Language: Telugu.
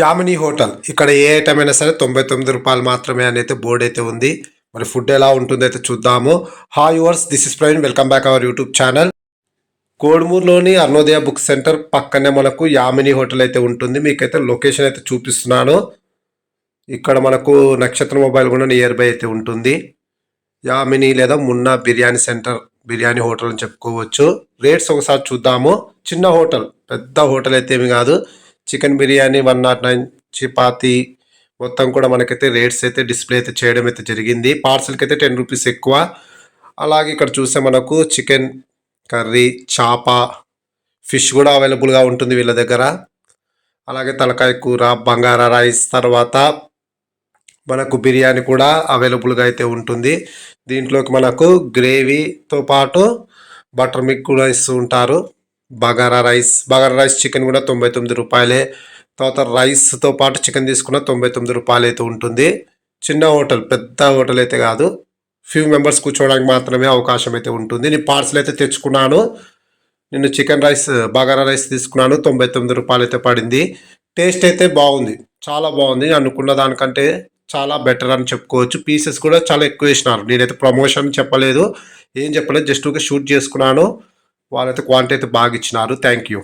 యామిని హోటల్. ఇక్కడ ఏ ఐటమ్ అయినా సరే తొంభై తొమ్మిది రూపాయలు మాత్రమే అని అయితే బోర్డు అయితే ఉంది. మరి ఫుడ్ ఎలా ఉంటుందో అయితే చూద్దాము. Hi yours this is Praveen welcome back our YouTube channel కోడుమూరులోని Arunodaya book centre పక్కనే మనకు యామిని హోటల్ అయితే ఉంటుంది. మీకైతే లొకేషన్ అయితే చూపిస్తున్నాను. ఇక్కడ మనకు నక్షత్ర మొబైల్ కూడా నియర్ బై అయితే ఉంటుంది. యామిని లేదా మున్నా బిర్యానీ సెంటర్ బిర్యానీ హోటల్ అని చెప్పుకోవచ్చు. రేట్స్ ఒకసారి చూద్దాము. చిన్న హోటల్ పెద్ద హోటల్ అయితే ఏమి కాదు. Chicken biryani one not nine chapati మొత్తం కూడా మనకైతే రేట్స్ అయితే డిస్ప్లే అయితే చేయడం అయితే జరిగింది. పార్సల్కి అయితే టెన్ రూపీస్ ఎక్కువ. అలాగే ఇక్కడ చూస్తే మనకు చికెన్ కర్రీ చాప ఫిష్ కూడా అవైలబుల్గా ఉంటుంది వీళ్ళ దగ్గర. అలాగే తలకాయ కూర బంగారా రైస్ తర్వాత మనకు బిర్యానీ కూడా అవైలబుల్గా అయితే ఉంటుంది. దీంట్లోకి మనకు గ్రేవీతో పాటు బటర్ మిల్క్ కూడా ఇస్తూ ఉంటారు. Bagara rice bagara rice chicken కూడా తొంభై తొమ్మిది రూపాయలే. తర్వాత రైస్తో పాటు చికెన్ తీసుకున్న తొంభై తొమ్మిది రూపాయలు అయితే ఉంటుంది. చిన్న హోటల్ పెద్ద హోటల్ అయితే కాదు. ఫ్యూ మెంబర్స్ కూర్చోవడానికి మాత్రమే అవకాశం అయితే ఉంటుంది. నేను పార్సల్ అయితే తెచ్చుకున్నాను. నేను చికెన్ రైస్ బగారా రైస్ తీసుకున్నాను. తొంభై తొమ్మిది రూపాయలు అయితే పడింది. టేస్ట్ అయితే బాగుంది. చాలా బాగుంది. అనుకున్న దానికంటే చాలా బెటర్ అని చెప్పుకోవచ్చు. పీసెస్ కూడా చాలా ఎక్కువ వేసినారు. నేనైతే ప్రమోషన్ చెప్పలేదు. ఏం చెప్పలేదు. జస్ట్ ఒక షూట్ చేసుకున్నాను. వాళ్ళైతే క్వాంటిటీ అయితే బాగా ఇచ్చినారు. Thank you